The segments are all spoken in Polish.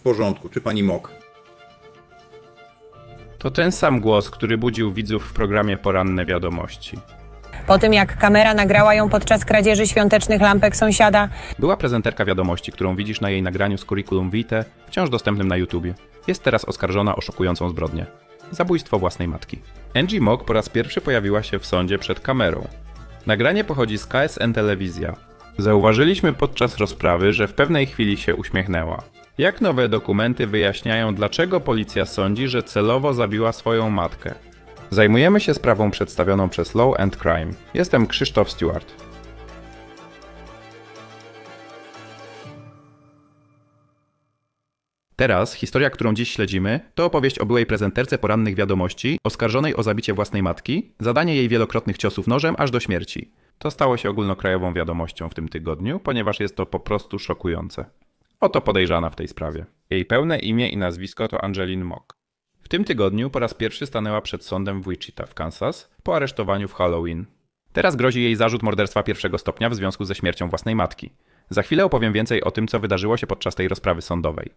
w porządku, czy pani Mok? To ten sam głos, który budził widzów w programie Poranne Wiadomości. Po tym jak kamera nagrała ją podczas kradzieży świątecznych lampek sąsiada, Była prezenterka wiadomości, którą widzisz na jej nagraniu z Curriculum Vitae, wciąż dostępnym na YouTubie. Jest teraz oskarżona o szokującą zbrodnię. Zabójstwo własnej matki. Angie Mock po raz pierwszy pojawiła się w sądzie przed kamerą. Nagranie pochodzi z KSN Telewizja. Zauważyliśmy podczas rozprawy, że w pewnej chwili się uśmiechnęła. Jak nowe dokumenty wyjaśniają, dlaczego policja sądzi, że celowo zabiła swoją matkę? Zajmujemy się sprawą przedstawioną przez Law and Crime. Jestem Krzysztof Stewart. Teraz historia, którą dziś śledzimy, to opowieść o byłej prezenterce porannych wiadomości, oskarżonej o zabicie własnej matki, zadanie jej wielokrotnych ciosów nożem aż do śmierci. To stało się ogólnokrajową wiadomością w tym tygodniu, ponieważ jest to po prostu szokujące. Oto podejrzana w tej sprawie. Jej pełne imię i nazwisko to Angeline Mock. W tym tygodniu po raz pierwszy stanęła przed sądem w Wichita w Kansas po aresztowaniu w Halloween. Teraz grozi jej zarzut morderstwa pierwszego stopnia w związku ze śmiercią własnej matki. Za chwilę opowiem więcej o tym, co wydarzyło się podczas tej rozprawy sądowej.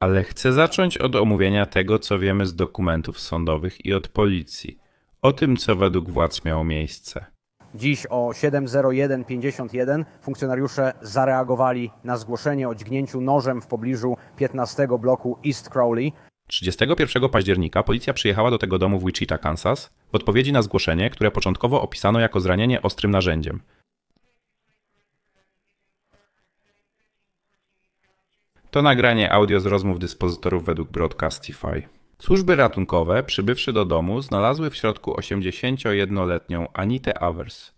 Ale chcę zacząć od omówienia tego, co wiemy z dokumentów sądowych i od policji. O tym, co według władz miało miejsce. Dziś o 7.01.51 funkcjonariusze zareagowali na zgłoszenie o dźgnięciu nożem w pobliżu 15 bloku East Crowley. 31 października policja przyjechała do tego domu w Wichita, Kansas, w odpowiedzi na zgłoszenie, które początkowo opisano jako zranienie ostrym narzędziem. To nagranie audio z rozmów dyspozytorów według Broadcastify. Służby ratunkowe, przybywszy do domu, znalazły w środku 81-letnią Anitę Avers.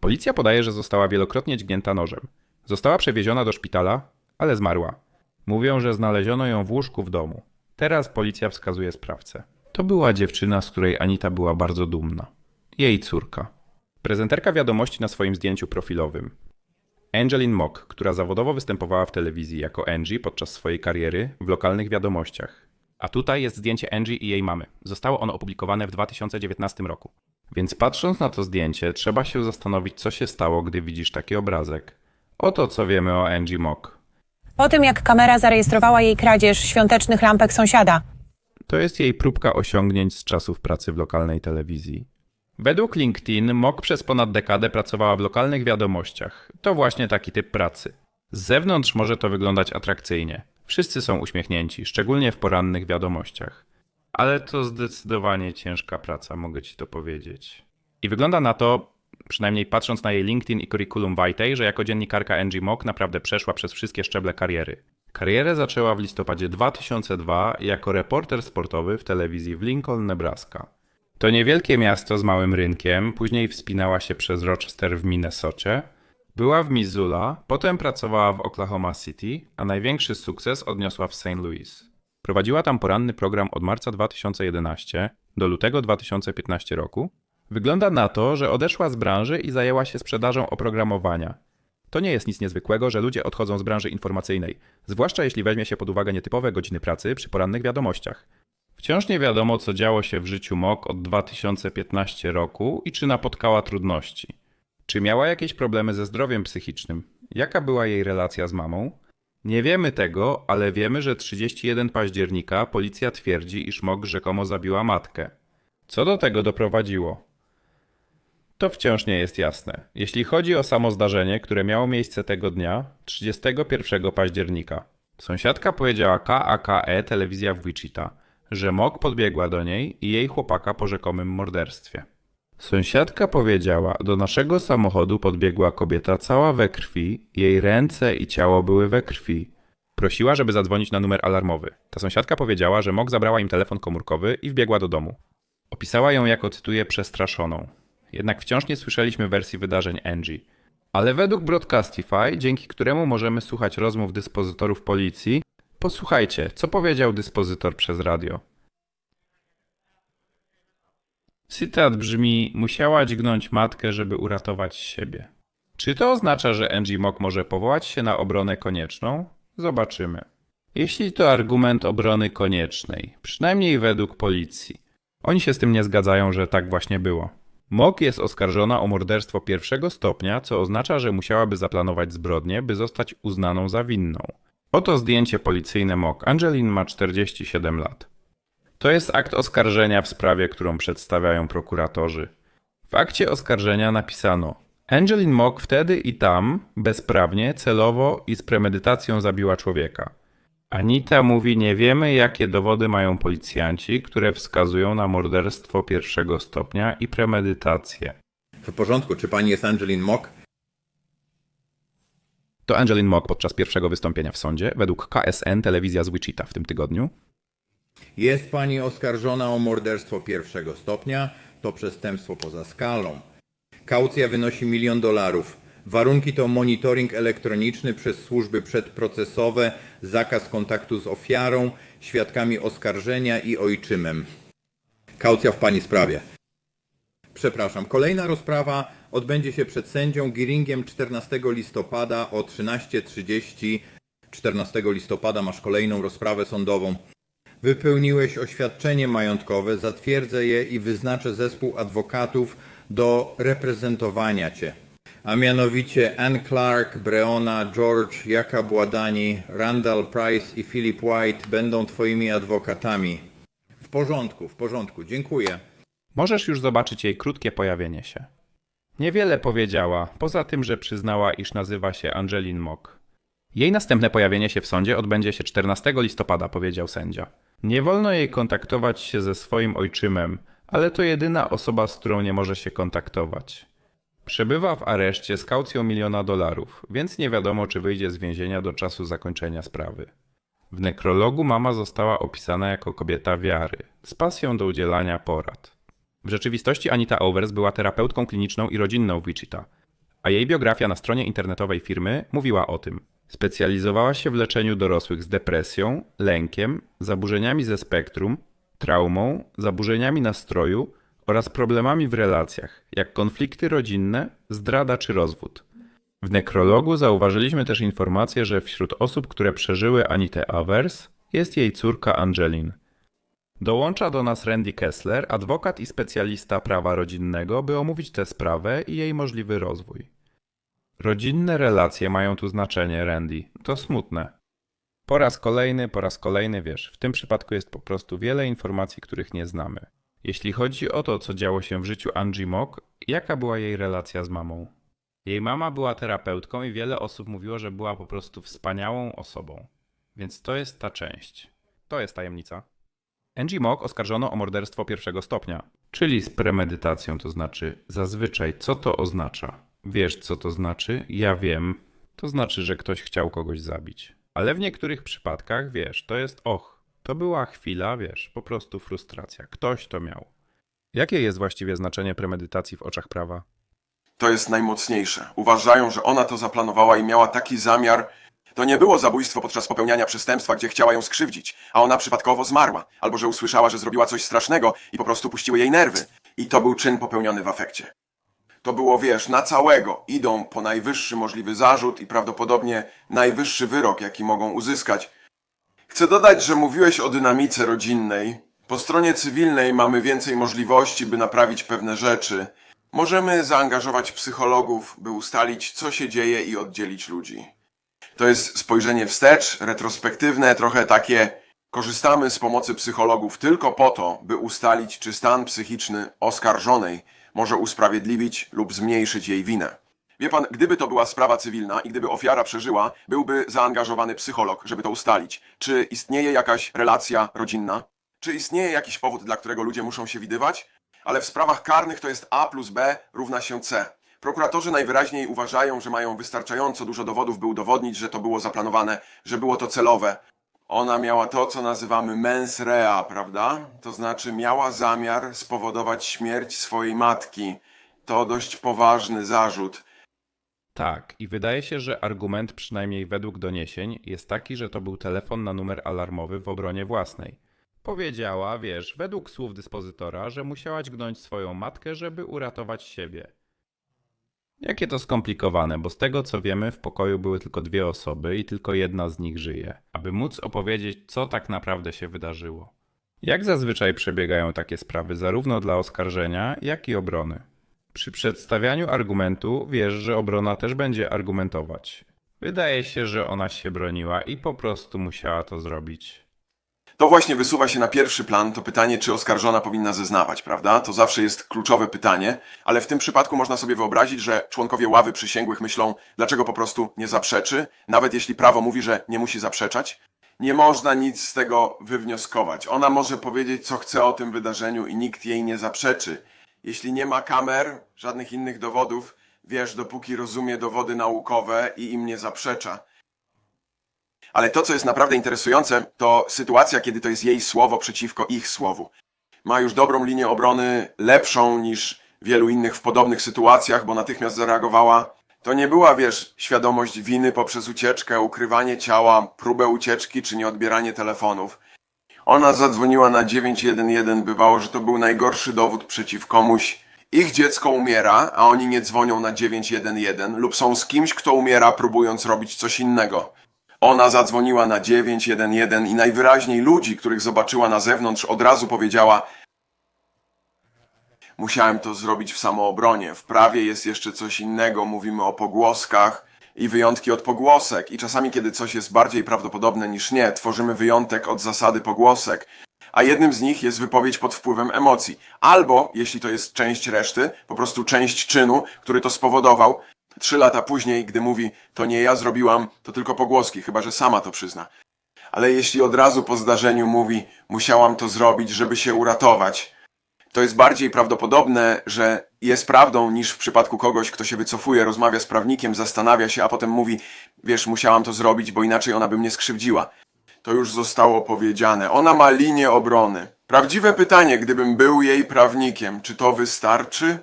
Policja podaje, że została wielokrotnie dźgnięta nożem. Została przewieziona do szpitala, ale zmarła. Mówią, że znaleziono ją w łóżku w domu. Teraz policja wskazuje sprawcę. To była dziewczyna, z której Anita była bardzo dumna. Jej córka. Prezenterka wiadomości na swoim zdjęciu profilowym. Angeline Mock, która zawodowo występowała w telewizji jako Angie podczas swojej kariery w lokalnych wiadomościach. A tutaj jest zdjęcie Angie i jej mamy. Zostało ono opublikowane w 2019 roku. Więc patrząc na to zdjęcie, trzeba się zastanowić, co się stało, gdy widzisz taki obrazek. Oto co wiemy o Angie Mock. po tym jak kamera zarejestrowała jej kradzież świątecznych lampek sąsiada, To jest jej próbka osiągnięć z czasów pracy w lokalnej telewizji. Według LinkedIn Mock przez ponad dekadę pracowała w lokalnych wiadomościach. To właśnie taki typ pracy. Z zewnątrz może to wyglądać atrakcyjnie. Wszyscy są uśmiechnięci, szczególnie w porannych wiadomościach. Ale to zdecydowanie ciężka praca, mogę ci to powiedzieć. I wygląda na to, przynajmniej patrząc na jej LinkedIn i curriculum vitae, że jako dziennikarka Angie Mock naprawdę przeszła przez wszystkie szczeble kariery. Karierę zaczęła w listopadzie 2002 jako reporter sportowy w telewizji w Lincoln, Nebraska. To niewielkie miasto z małym rynkiem, później wspinała się przez Rochester w Minnesocie, była w Missoula, potem pracowała w Oklahoma City, a największy sukces odniosła w St. Louis. Prowadziła tam poranny program od marca 2011 do lutego 2015 roku. Wygląda na to, że odeszła z branży i zajęła się sprzedażą oprogramowania. To nie jest nic niezwykłego, że ludzie odchodzą z branży informacyjnej, zwłaszcza jeśli weźmie się pod uwagę nietypowe godziny pracy przy porannych wiadomościach. Wciąż nie wiadomo, co działo się w życiu Mok od 2015 roku i czy napotkała trudności. Czy miała jakieś problemy ze zdrowiem psychicznym? Jaka była jej relacja z mamą? Nie wiemy tego, ale wiemy, że 31 października policja twierdzi, iż Mok rzekomo zabiła matkę. Co do tego doprowadziło? To wciąż nie jest jasne. Jeśli chodzi o samo zdarzenie, które miało miejsce tego dnia, 31 października, sąsiadka powiedziała KAKE telewizja w Wichita, że Mok podbiegła do niej i jej chłopaka po rzekomym morderstwie. Sąsiadka powiedziała, do naszego samochodu podbiegła kobieta cała we krwi, jej ręce i ciało były we krwi. Prosiła, żeby zadzwonić na numer alarmowy. Ta sąsiadka powiedziała, że Mok zabrała im telefon komórkowy i wbiegła do domu. Opisała ją jako, cytuję, przestraszoną. Jednak wciąż nie słyszeliśmy wersji wydarzeń Angie. Ale według Broadcastify, dzięki któremu możemy słuchać rozmów dyspozytorów policji, posłuchajcie, co powiedział dyspozytor przez radio. Cytat brzmi: Musiała dźgnąć matkę, żeby uratować siebie. Czy to oznacza, że Angie Mock może powołać się na obronę konieczną? Zobaczymy. Jeśli to argument obrony koniecznej, przynajmniej według policji. Oni się z tym nie zgadzają, że tak właśnie było. Mock jest oskarżona o morderstwo pierwszego stopnia, co oznacza, że musiałaby zaplanować zbrodnię, by zostać uznaną za winną. Oto zdjęcie policyjne MOK. Angelin ma 47 lat. To jest akt oskarżenia w sprawie, którą przedstawiają prokuratorzy. W akcie oskarżenia napisano: Angelin Mock wtedy i tam bezprawnie, celowo i z premedytacją zabiła człowieka. Anita mówi: Nie wiemy, jakie dowody mają policjanci, które wskazują na morderstwo pierwszego stopnia i premedytację. W porządku, czy pani jest Angelin Mock? To Angelin Mock podczas pierwszego wystąpienia w sądzie, według KSN telewizja z Wichita w tym tygodniu. Jest pani oskarżona o morderstwo pierwszego stopnia. To przestępstwo poza skalą. Kaucja wynosi milion dolarów. Warunki to monitoring elektroniczny przez służby przedprocesowe, zakaz kontaktu z ofiarą, świadkami oskarżenia i ojczymem. Kaucja w pani sprawie. Przepraszam, kolejna rozprawa odbędzie się przed sędzią Giringiem 14 listopada o 13.30. 14 listopada masz kolejną rozprawę sądową. Wypełniłeś oświadczenie majątkowe, zatwierdzę je i wyznaczę zespół adwokatów do reprezentowania cię. A mianowicie Ann Clark, Breonna, George, Jaka Bładani, Randall Price i Philip White będą twoimi adwokatami. W porządku, w porządku, dziękuję. Możesz już zobaczyć jej krótkie pojawienie się. Niewiele powiedziała, poza tym, że przyznała, iż nazywa się Angelin Mock. Jej następne pojawienie się w sądzie odbędzie się 14 listopada, powiedział sędzia. Nie wolno jej kontaktować się ze swoim ojczymem, ale to jedyna osoba, z którą nie może się kontaktować. Przebywa w areszcie z kaucją miliona dolarów, więc nie wiadomo, czy wyjdzie z więzienia do czasu zakończenia sprawy. W nekrologu mama została opisana jako kobieta wiary, z pasją do udzielania porad. W rzeczywistości Anita Owers była terapeutką kliniczną i rodzinną w Wichita, a jej biografia na stronie internetowej firmy mówiła o tym. Specjalizowała się w leczeniu dorosłych z depresją, lękiem, zaburzeniami ze spektrum, traumą, zaburzeniami nastroju oraz problemami w relacjach, jak konflikty rodzinne, zdrada czy rozwód. W nekrologu zauważyliśmy też informację, że wśród osób, które przeżyły Anitę Avers, jest jej córka Angelin. Dołącza do nas Randy Kessler, adwokat i specjalista prawa rodzinnego, by omówić tę sprawę i jej możliwy rozwój. Rodzinne relacje mają tu znaczenie, Randy. To smutne. Po raz kolejny, po raz kolejny wiesz, w tym przypadku jest po prostu wiele informacji, których nie znamy. Jeśli chodzi o to, co działo się w życiu Angie Mock, jaka była jej relacja z mamą? Jej mama była terapeutką i wiele osób mówiło, że była po prostu wspaniałą osobą. Więc to jest ta część. To jest tajemnica. Angie Mock oskarżono o morderstwo pierwszego stopnia, czyli z premedytacją, to znaczy zazwyczaj co to oznacza? Wiesz co to znaczy? Ja wiem. To znaczy, że ktoś chciał kogoś zabić. Ale w niektórych przypadkach, wiesz, to jest och, to była chwila, wiesz, po prostu frustracja. Ktoś to miał. Jakie jest właściwie znaczenie premedytacji w oczach prawa? To jest najmocniejsze. Uważają, że ona to zaplanowała i miała taki zamiar. To nie było zabójstwo podczas popełniania przestępstwa, gdzie chciała ją skrzywdzić, a ona przypadkowo zmarła, albo że usłyszała, że zrobiła coś strasznego i po prostu puściły jej nerwy. I to był czyn popełniony w afekcie. To było, wiesz, na całego. Idą po najwyższy możliwy zarzut i prawdopodobnie najwyższy wyrok, jaki mogą uzyskać. Chcę dodać, że mówiłeś o dynamice rodzinnej. Po stronie cywilnej mamy więcej możliwości, by naprawić pewne rzeczy. Możemy zaangażować psychologów, by ustalić, co się dzieje i oddzielić ludzi. To jest spojrzenie wstecz, retrospektywne, trochę takie. Korzystamy z pomocy psychologów tylko po to, by ustalić, czy stan psychiczny oskarżonej może usprawiedliwić lub zmniejszyć jej winę. Wie pan, gdyby to była sprawa cywilna i gdyby ofiara przeżyła, byłby zaangażowany psycholog, żeby to ustalić. Czy istnieje jakaś relacja rodzinna? Czy istnieje jakiś powód, dla którego ludzie muszą się widywać? Ale w sprawach karnych to jest A plus B równa się C. Prokuratorzy najwyraźniej uważają, że mają wystarczająco dużo dowodów, by udowodnić, że to było zaplanowane, że było to celowe. Ona miała to, co nazywamy mens rea, prawda? To znaczy miała zamiar spowodować śmierć swojej matki. To dość poważny zarzut. Tak, i wydaje się, że argument, przynajmniej według doniesień, jest taki, że to był telefon na numer alarmowy w obronie własnej. Powiedziała, wiesz, według słów dyspozytora, że musiała dźgnąć swoją matkę, żeby uratować siebie. Jakie to skomplikowane, bo z tego co wiemy, w pokoju były tylko dwie osoby i tylko jedna z nich żyje, aby móc opowiedzieć, co tak naprawdę się wydarzyło. Jak zazwyczaj przebiegają takie sprawy, zarówno dla oskarżenia, jak i obrony? Przy przedstawianiu argumentu wiesz, że obrona też będzie argumentować. Wydaje się, że ona się broniła i po prostu musiała to zrobić. To właśnie wysuwa się na pierwszy plan to pytanie, czy oskarżona powinna zeznawać, prawda? To zawsze jest kluczowe pytanie, ale w tym przypadku można sobie wyobrazić, że członkowie ławy przysięgłych myślą, dlaczego po prostu nie zaprzeczy, nawet jeśli prawo mówi, że nie musi zaprzeczać. Nie można nic z tego wywnioskować. Ona może powiedzieć, co chce o tym wydarzeniu i nikt jej nie zaprzeczy. Jeśli nie ma kamer, żadnych innych dowodów, wiesz, dopóki rozumie dowody naukowe i im nie zaprzecza. Ale to, co jest naprawdę interesujące, to sytuacja, kiedy to jest jej słowo przeciwko ich słowu. Ma już dobrą linię obrony, lepszą niż wielu innych w podobnych sytuacjach, bo natychmiast zareagowała. To nie była, wiesz, świadomość winy poprzez ucieczkę, ukrywanie ciała, próbę ucieczki czy nieodbieranie telefonów. Ona zadzwoniła na 911, bywało, że to był najgorszy dowód przeciw komuś. Ich dziecko umiera, a oni nie dzwonią na 911 lub są z kimś, kto umiera, próbując robić coś innego. Ona zadzwoniła na 911 i najwyraźniej ludzi, których zobaczyła na zewnątrz, od razu powiedziała: Musiałem to zrobić w samoobronie. W prawie jest jeszcze coś innego, mówimy o pogłoskach i wyjątki od pogłosek. I czasami, kiedy coś jest bardziej prawdopodobne niż nie, tworzymy wyjątek od zasady pogłosek. A jednym z nich jest wypowiedź pod wpływem emocji. Albo, jeśli to jest część reszty, po prostu część czynu, który to spowodował, Trzy lata później, gdy mówi, to nie ja zrobiłam, to tylko pogłoski, chyba że sama to przyzna. Ale jeśli od razu po zdarzeniu mówi, musiałam to zrobić, żeby się uratować, to jest bardziej prawdopodobne, że jest prawdą niż w przypadku kogoś, kto się wycofuje, rozmawia z prawnikiem, zastanawia się, a potem mówi, wiesz, musiałam to zrobić, bo inaczej ona by mnie skrzywdziła. To już zostało powiedziane. Ona ma linię obrony. Prawdziwe pytanie, gdybym był jej prawnikiem, czy to wystarczy?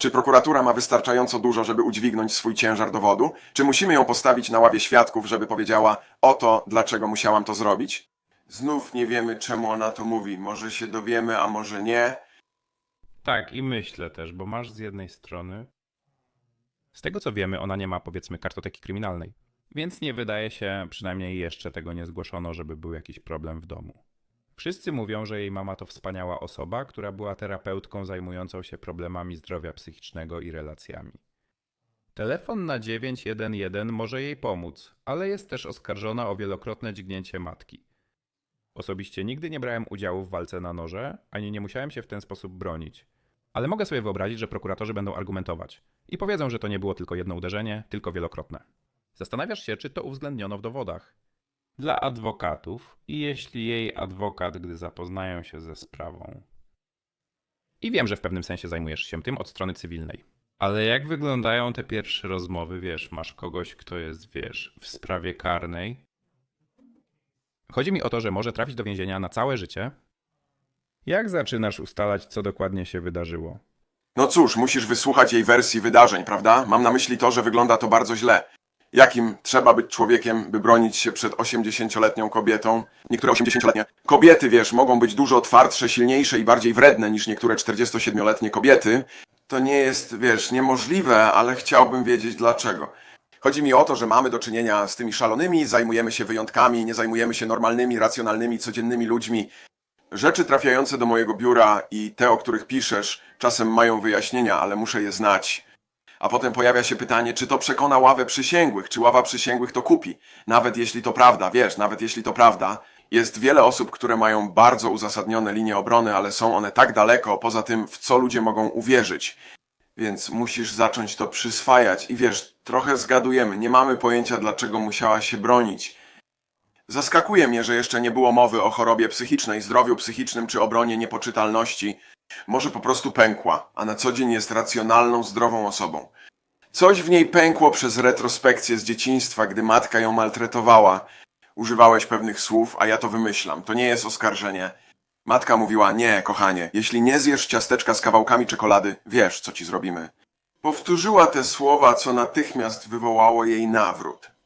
Czy prokuratura ma wystarczająco dużo, żeby udźwignąć swój ciężar dowodu? Czy musimy ją postawić na ławie świadków, żeby powiedziała oto, dlaczego musiałam to zrobić? Znów nie wiemy, czemu ona to mówi. Może się dowiemy, a może nie. Tak, i myślę też, bo masz z jednej strony. Z tego co wiemy, ona nie ma powiedzmy kartoteki kryminalnej. Więc nie wydaje się, przynajmniej jeszcze tego nie zgłoszono, żeby był jakiś problem w domu. Wszyscy mówią, że jej mama to wspaniała osoba, która była terapeutką zajmującą się problemami zdrowia psychicznego i relacjami. Telefon na 911 może jej pomóc, ale jest też oskarżona o wielokrotne dźgnięcie matki. Osobiście nigdy nie brałem udziału w walce na noże, ani nie musiałem się w ten sposób bronić. Ale mogę sobie wyobrazić, że prokuratorzy będą argumentować i powiedzą, że to nie było tylko jedno uderzenie, tylko wielokrotne. Zastanawiasz się, czy to uwzględniono w dowodach. Dla adwokatów i jeśli jej adwokat, gdy zapoznają się ze sprawą. I wiem, że w pewnym sensie zajmujesz się tym od strony cywilnej. Ale jak wyglądają te pierwsze rozmowy, wiesz, masz kogoś, kto jest, wiesz, w sprawie karnej. Chodzi mi o to, że może trafić do więzienia na całe życie. Jak zaczynasz ustalać, co dokładnie się wydarzyło? No cóż, musisz wysłuchać jej wersji wydarzeń, prawda? Mam na myśli to, że wygląda to bardzo źle. Jakim trzeba być człowiekiem, by bronić się przed 80-letnią kobietą? Niektóre 80-letnie kobiety, wiesz, mogą być dużo twardsze, silniejsze i bardziej wredne niż niektóre 47-letnie kobiety. To nie jest, wiesz, niemożliwe, ale chciałbym wiedzieć dlaczego. Chodzi mi o to, że mamy do czynienia z tymi szalonymi, zajmujemy się wyjątkami, nie zajmujemy się normalnymi, racjonalnymi, codziennymi ludźmi. Rzeczy trafiające do mojego biura i te, o których piszesz, czasem mają wyjaśnienia, ale muszę je znać. A potem pojawia się pytanie, czy to przekona ławę przysięgłych, czy ława przysięgłych to kupi. Nawet jeśli to prawda, wiesz, nawet jeśli to prawda, jest wiele osób, które mają bardzo uzasadnione linie obrony, ale są one tak daleko poza tym, w co ludzie mogą uwierzyć. Więc musisz zacząć to przyswajać. I wiesz, trochę zgadujemy, nie mamy pojęcia, dlaczego musiała się bronić. Zaskakuje mnie, że jeszcze nie było mowy o chorobie psychicznej, zdrowiu psychicznym czy obronie niepoczytalności. Może po prostu pękła, a na co dzień jest racjonalną, zdrową osobą. Coś w niej pękło przez retrospekcję z dzieciństwa, gdy matka ją maltretowała. Używałeś pewnych słów, a ja to wymyślam. To nie jest oskarżenie. Matka mówiła, nie, kochanie, jeśli nie zjesz ciasteczka z kawałkami czekolady, wiesz, co ci zrobimy. Powtórzyła te słowa, co natychmiast wywołało jej nawrót.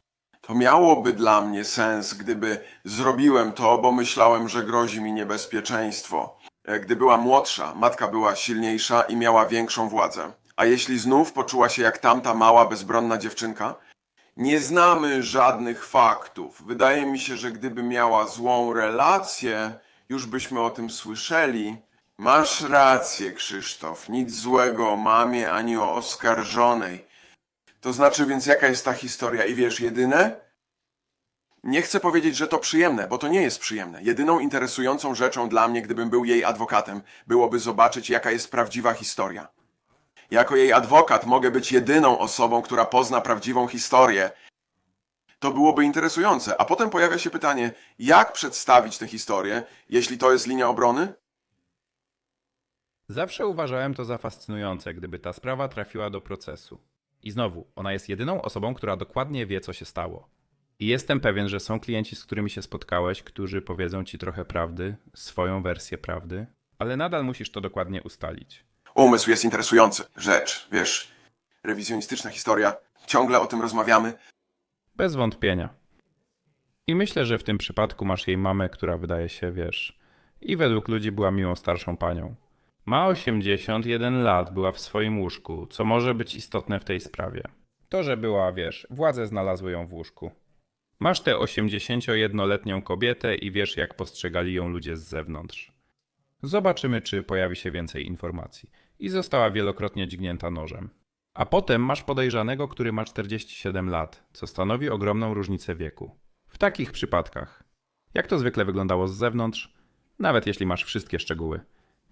To miałoby dla mnie sens, gdyby zrobiłem to, bo myślałem, że grozi mi niebezpieczeństwo. E, Gdy była młodsza, matka była silniejsza i miała większą władzę. A jeśli znów poczuła się jak tamta mała, bezbronna dziewczynka? Nie znamy żadnych faktów. Wydaje mi się, że gdyby miała złą relację, już byśmy o tym słyszeli. Masz rację, Krzysztof. Nic złego o mamie ani o oskarżonej. To znaczy, więc jaka jest ta historia? I wiesz, jedyne? Nie chcę powiedzieć, że to przyjemne, bo to nie jest przyjemne. Jedyną interesującą rzeczą dla mnie, gdybym był jej adwokatem, byłoby zobaczyć, jaka jest prawdziwa historia. Jako jej adwokat mogę być jedyną osobą, która pozna prawdziwą historię. To byłoby interesujące. A potem pojawia się pytanie, jak przedstawić tę historię, jeśli to jest linia obrony? Zawsze uważałem to za fascynujące, gdyby ta sprawa trafiła do procesu. I znowu, ona jest jedyną osobą, która dokładnie wie, co się stało. I jestem pewien, że są klienci, z którymi się spotkałeś, którzy powiedzą ci trochę prawdy, swoją wersję prawdy, ale nadal musisz to dokładnie ustalić. Umysł jest interesujący. Rzecz, wiesz, rewizjonistyczna historia. Ciągle o tym rozmawiamy. Bez wątpienia. I myślę, że w tym przypadku masz jej mamę, która wydaje się, wiesz, i według ludzi była miłą starszą panią. Ma 81 lat, była w swoim łóżku, co może być istotne w tej sprawie. To, że była, wiesz, władze znalazły ją w łóżku. Masz tę 81-letnią kobietę i wiesz, jak postrzegali ją ludzie z zewnątrz. Zobaczymy, czy pojawi się więcej informacji. I została wielokrotnie dźgnięta nożem. A potem masz podejrzanego, który ma 47 lat, co stanowi ogromną różnicę wieku. W takich przypadkach. Jak to zwykle wyglądało z zewnątrz? Nawet jeśli masz wszystkie szczegóły.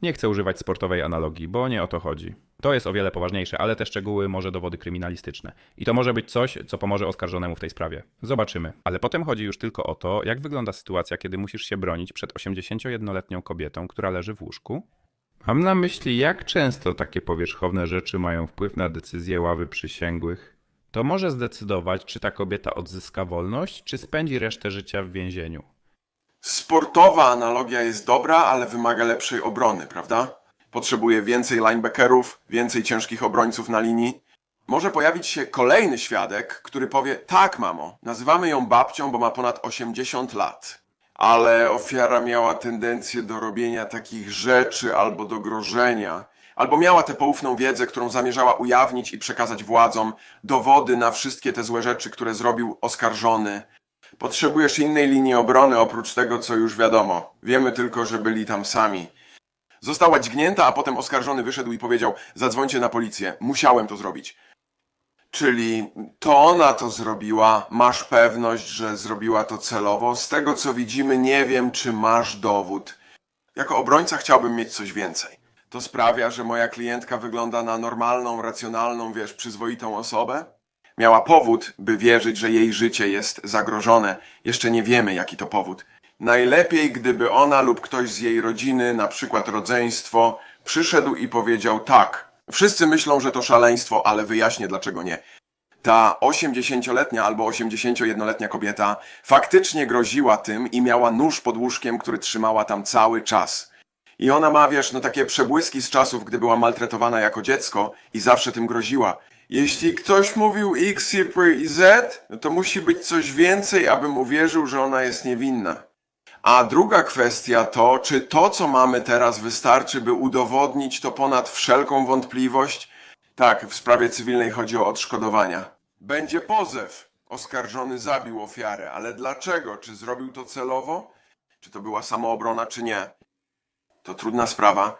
Nie chcę używać sportowej analogii, bo nie o to chodzi. To jest o wiele poważniejsze, ale te szczegóły może dowody kryminalistyczne. I to może być coś, co pomoże oskarżonemu w tej sprawie. Zobaczymy. Ale potem chodzi już tylko o to, jak wygląda sytuacja, kiedy musisz się bronić przed 81-letnią kobietą, która leży w łóżku. Mam na myśli, jak często takie powierzchowne rzeczy mają wpływ na decyzje ławy przysięgłych. To może zdecydować, czy ta kobieta odzyska wolność, czy spędzi resztę życia w więzieniu. Sportowa analogia jest dobra, ale wymaga lepszej obrony, prawda? Potrzebuje więcej linebackerów, więcej ciężkich obrońców na linii. Może pojawić się kolejny świadek, który powie: Tak, mamo, nazywamy ją babcią, bo ma ponad 80 lat. Ale ofiara miała tendencję do robienia takich rzeczy albo do grożenia, albo miała tę poufną wiedzę, którą zamierzała ujawnić i przekazać władzom, dowody na wszystkie te złe rzeczy, które zrobił oskarżony. Potrzebujesz innej linii obrony oprócz tego, co już wiadomo. Wiemy tylko, że byli tam sami. Została dźgnięta, a potem oskarżony wyszedł i powiedział: Zadzwońcie na policję, musiałem to zrobić. Czyli to ona to zrobiła, masz pewność, że zrobiła to celowo. Z tego co widzimy, nie wiem, czy masz dowód. Jako obrońca chciałbym mieć coś więcej. To sprawia, że moja klientka wygląda na normalną, racjonalną, wiesz, przyzwoitą osobę. Miała powód, by wierzyć, że jej życie jest zagrożone. Jeszcze nie wiemy, jaki to powód. Najlepiej, gdyby ona lub ktoś z jej rodziny, na przykład rodzeństwo, przyszedł i powiedział tak. Wszyscy myślą, że to szaleństwo, ale wyjaśnię dlaczego nie. Ta 80-letnia albo 81-letnia kobieta faktycznie groziła tym i miała nóż pod łóżkiem, który trzymała tam cały czas. I ona ma, wiesz, no takie przebłyski z czasów, gdy była maltretowana jako dziecko i zawsze tym groziła. Jeśli ktoś mówił X, Y i Z, no to musi być coś więcej, abym uwierzył, że ona jest niewinna. A druga kwestia to, czy to, co mamy teraz, wystarczy, by udowodnić to ponad wszelką wątpliwość? Tak, w sprawie cywilnej chodzi o odszkodowania. Będzie pozew. Oskarżony zabił ofiarę, ale dlaczego? Czy zrobił to celowo? Czy to była samoobrona, czy nie? To trudna sprawa.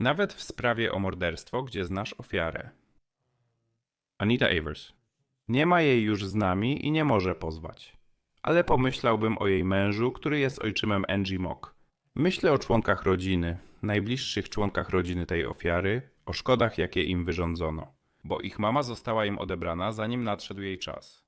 Nawet w sprawie o morderstwo, gdzie znasz ofiarę. Anita Avers. Nie ma jej już z nami i nie może pozwać. Ale pomyślałbym o jej mężu, który jest ojczymem Angie Mock. Myślę o członkach rodziny, najbliższych członkach rodziny tej ofiary, o szkodach, jakie im wyrządzono, bo ich mama została im odebrana, zanim nadszedł jej czas.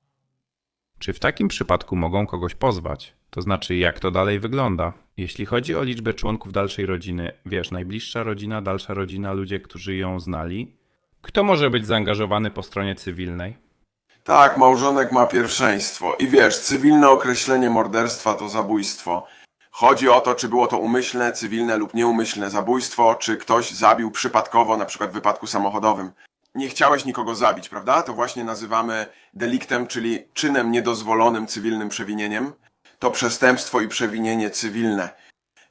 Czy w takim przypadku mogą kogoś pozwać? To znaczy, jak to dalej wygląda? Jeśli chodzi o liczbę członków dalszej rodziny, wiesz, najbliższa rodzina, dalsza rodzina, ludzie, którzy ją znali, kto może być zaangażowany po stronie cywilnej? Tak, małżonek ma pierwszeństwo. I wiesz, cywilne określenie morderstwa to zabójstwo. Chodzi o to, czy było to umyślne, cywilne lub nieumyślne zabójstwo, czy ktoś zabił przypadkowo, na przykład w wypadku samochodowym. Nie chciałeś nikogo zabić, prawda? To właśnie nazywamy deliktem, czyli czynem niedozwolonym cywilnym przewinieniem. To przestępstwo i przewinienie cywilne.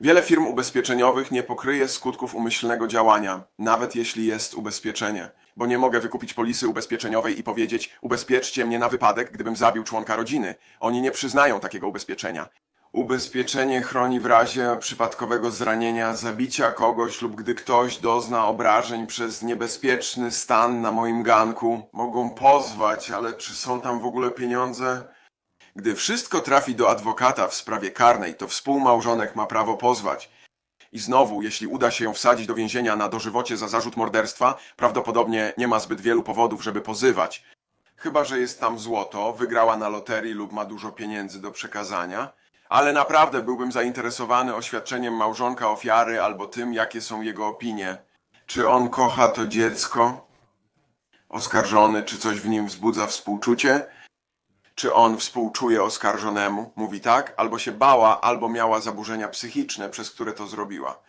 Wiele firm ubezpieczeniowych nie pokryje skutków umyślnego działania, nawet jeśli jest ubezpieczenie. Bo nie mogę wykupić polisy ubezpieczeniowej i powiedzieć: ubezpieczcie mnie na wypadek, gdybym zabił członka rodziny. Oni nie przyznają takiego ubezpieczenia. Ubezpieczenie chroni w razie przypadkowego zranienia, zabicia kogoś lub gdy ktoś dozna obrażeń przez niebezpieczny stan na moim ganku. Mogą pozwać, ale czy są tam w ogóle pieniądze? Gdy wszystko trafi do adwokata w sprawie karnej, to współmałżonek ma prawo pozwać. I znowu, jeśli uda się ją wsadzić do więzienia na dożywocie za zarzut morderstwa, prawdopodobnie nie ma zbyt wielu powodów, żeby pozywać. Chyba, że jest tam złoto, wygrała na loterii lub ma dużo pieniędzy do przekazania. Ale naprawdę byłbym zainteresowany oświadczeniem małżonka ofiary albo tym, jakie są jego opinie. Czy on kocha to dziecko? Oskarżony, czy coś w nim wzbudza współczucie? Czy on współczuje oskarżonemu? Mówi tak, albo się bała, albo miała zaburzenia psychiczne, przez które to zrobiła.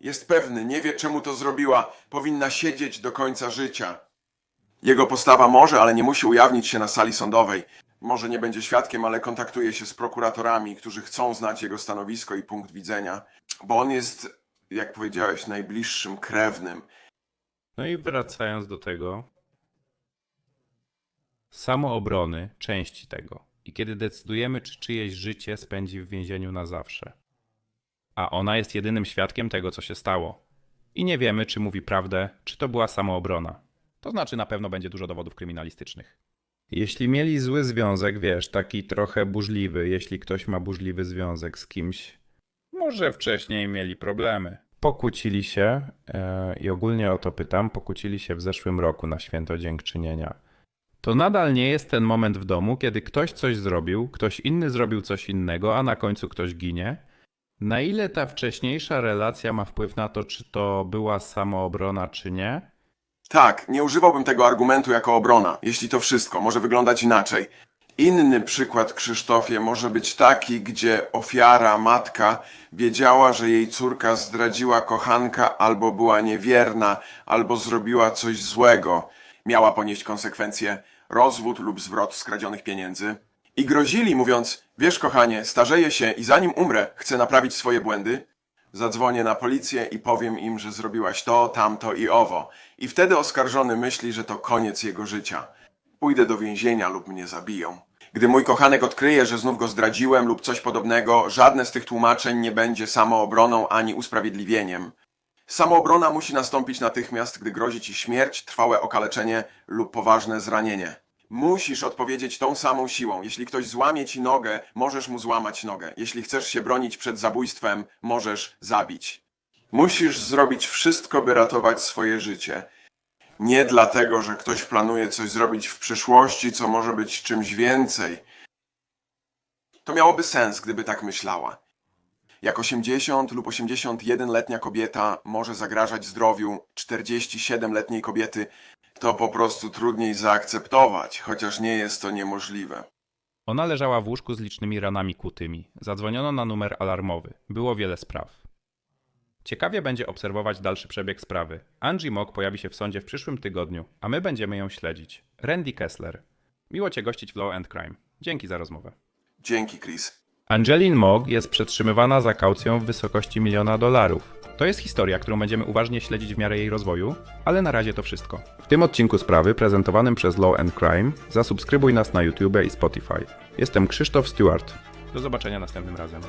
Jest pewny, nie wie czemu to zrobiła, powinna siedzieć do końca życia. Jego postawa może, ale nie musi ujawnić się na sali sądowej. Może nie będzie świadkiem, ale kontaktuje się z prokuratorami, którzy chcą znać jego stanowisko i punkt widzenia, bo on jest, jak powiedziałeś, najbliższym krewnym. No i wracając do tego. Samoobrony, części tego. I kiedy decydujemy, czy czyjeś życie spędzi w więzieniu na zawsze. A ona jest jedynym świadkiem tego, co się stało. I nie wiemy, czy mówi prawdę, czy to była samoobrona. To znaczy, na pewno będzie dużo dowodów kryminalistycznych. Jeśli mieli zły związek, wiesz, taki trochę burzliwy, jeśli ktoś ma burzliwy związek z kimś, może wcześniej mieli problemy. Pokłócili się, e, i ogólnie o to pytam, pokłócili się w zeszłym roku na święto dziękczynienia. To nadal nie jest ten moment w domu, kiedy ktoś coś zrobił, ktoś inny zrobił coś innego, a na końcu ktoś ginie. Na ile ta wcześniejsza relacja ma wpływ na to, czy to była samoobrona, czy nie? Tak, nie używałbym tego argumentu jako obrona, jeśli to wszystko może wyglądać inaczej. Inny przykład, Krzysztofie, może być taki, gdzie ofiara, matka, wiedziała, że jej córka zdradziła kochanka, albo była niewierna, albo zrobiła coś złego. Miała ponieść konsekwencje, rozwód lub zwrot skradzionych pieniędzy. I grozili, mówiąc, wiesz kochanie, starzeję się i zanim umrę, chcę naprawić swoje błędy. Zadzwonię na policję i powiem im, że zrobiłaś to, tamto i owo. I wtedy oskarżony myśli, że to koniec jego życia. Pójdę do więzienia lub mnie zabiją. Gdy mój kochanek odkryje, że znów go zdradziłem lub coś podobnego, żadne z tych tłumaczeń nie będzie samoobroną ani usprawiedliwieniem. Samoobrona musi nastąpić natychmiast, gdy grozi ci śmierć, trwałe okaleczenie lub poważne zranienie. Musisz odpowiedzieć tą samą siłą. Jeśli ktoś złamie ci nogę, możesz mu złamać nogę. Jeśli chcesz się bronić przed zabójstwem, możesz zabić. Musisz zrobić wszystko, by ratować swoje życie. Nie dlatego, że ktoś planuje coś zrobić w przyszłości, co może być czymś więcej. To miałoby sens, gdyby tak myślała. Jak 80 lub 81-letnia kobieta może zagrażać zdrowiu 47-letniej kobiety, to po prostu trudniej zaakceptować, chociaż nie jest to niemożliwe. Ona leżała w łóżku z licznymi ranami kutymi. Zadzwoniono na numer alarmowy. Było wiele spraw. Ciekawie będzie obserwować dalszy przebieg sprawy. Angie Mock pojawi się w sądzie w przyszłym tygodniu, a my będziemy ją śledzić. Randy Kessler. Miło Cię gościć w Law and Crime. Dzięki za rozmowę. Dzięki, Chris. Angeline Mogg jest przetrzymywana za kaucją w wysokości miliona dolarów. To jest historia, którą będziemy uważnie śledzić w miarę jej rozwoju, ale na razie to wszystko. W tym odcinku sprawy prezentowanym przez Law and Crime zasubskrybuj nas na YouTube i Spotify. Jestem Krzysztof Stewart. Do zobaczenia następnym razem.